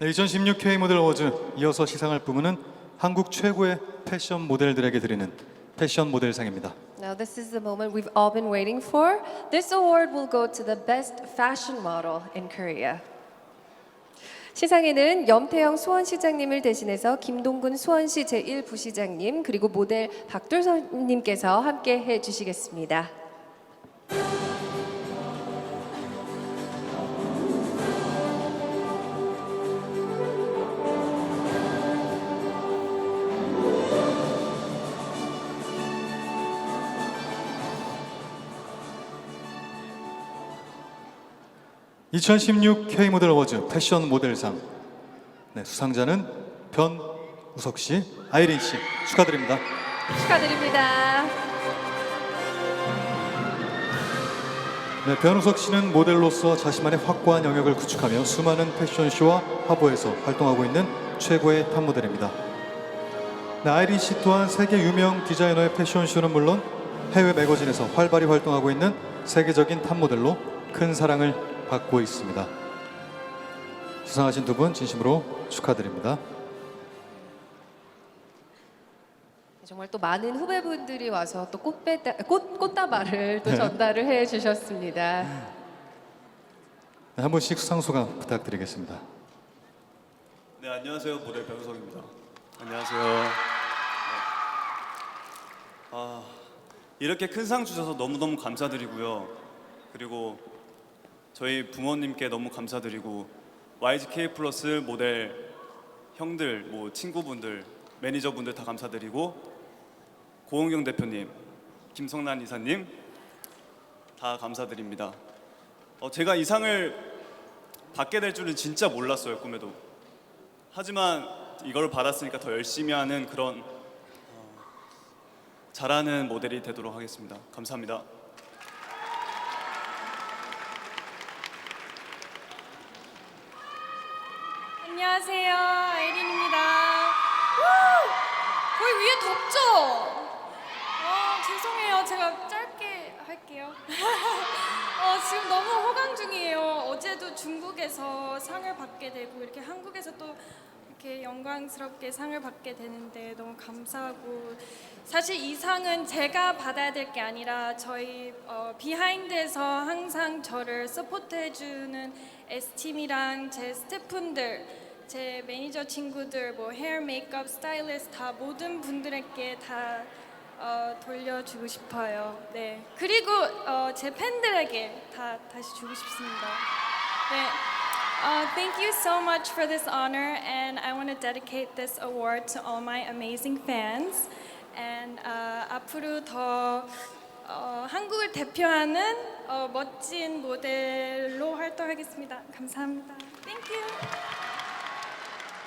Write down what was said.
네, 2016 K 모델 어워즈 이어서 시상할 부문은 한국 최고의 패션 모델들에게 드리는 패션 모델상입니다. Now, this is the moment we've all been waiting for. This award will go to the best fashion model in Korea. 시상에는 염태영 수원시장님을 대신해서 김동근 수원시 제1부시장님 그리고 모델 박돌선님께서 함께 해주시겠습니다. (2016) K 모델 어워즈 패션 모델상 네, 수상자는 변우석 씨, 아이린 씨 축하드립니다. 축하드립니다. 네, 변우석 씨는 모델로서 자신만의 확고한 영역을 구축하며 수많은 패션쇼와 화보에서 활동하고 있는 최고의 탑 모델입니다. 네, 아이린 씨 또한 세계 유명 디자이너의 패션쇼는 물론 해외 매거진에서 활발히 활동하고 있는 세계적인 탑 모델로 큰 사랑을 받고 있습니다. 수상하신 두 분 진심으로 축하드립니다. 정말 또 많은 후배분들이 와서 또 꽃배다, 꽃, 꽃다발을 또 전달을 해 주셨습니다. 네, 한 분씩 수상 소감 부탁드리겠습니다. 네 안녕하세요 모델 변우석입니다. 안녕하세요. 네. 아 이렇게 큰 상 주셔서 너무 너무 감사드리고요. 그리고 저희 부모님께 너무 감사드리고 YGK 플러스 모델 형들 뭐 친구분들 매니저분들 다 감사드리고 고은경 대표님, 김성란 이사님 다 감사드립니다. 어, 제가 이 상을 받게 될 줄은 진짜 몰랐어요 꿈에도. 하지만 이걸 받았으니까 더 열심히 하는 그런 어, 잘하는 모델이 되도록 하겠습니다. 감사합니다. 안녕하세요. 아이린입니다. 우! 거기 위에 덥죠? 어, 죄송해요. 제가 짧게 할게요. 어, 지금 너무 호강 중이에요. 어제도 중국에서 상을 받게 되고 이렇게 한국에서 또 이렇게 영광스럽게 상을 받게 되는데 너무 감사하고 사실 이 상은 제가 받아야 될 게 아니라 저희 어, 비하인드에서 항상 저를 서포트해주는 S팀이랑 제 스태프분들 제 매니저 친구들 뭐 헤어 메이크업 스타일리스트 다 모든 분들에게 다 어, 돌려주고 싶어요. 네 그리고 어, 제 팬들에게 다 다시 주고 싶습니다. 네. Uh, thank you so much for this honor, and I want to dedicate this award to all my amazing fans. And uh, 앞으로 더 어, 한국을 대표하는 어, 멋진 모델로 활동하겠습니다. 감사합니다. Thank you.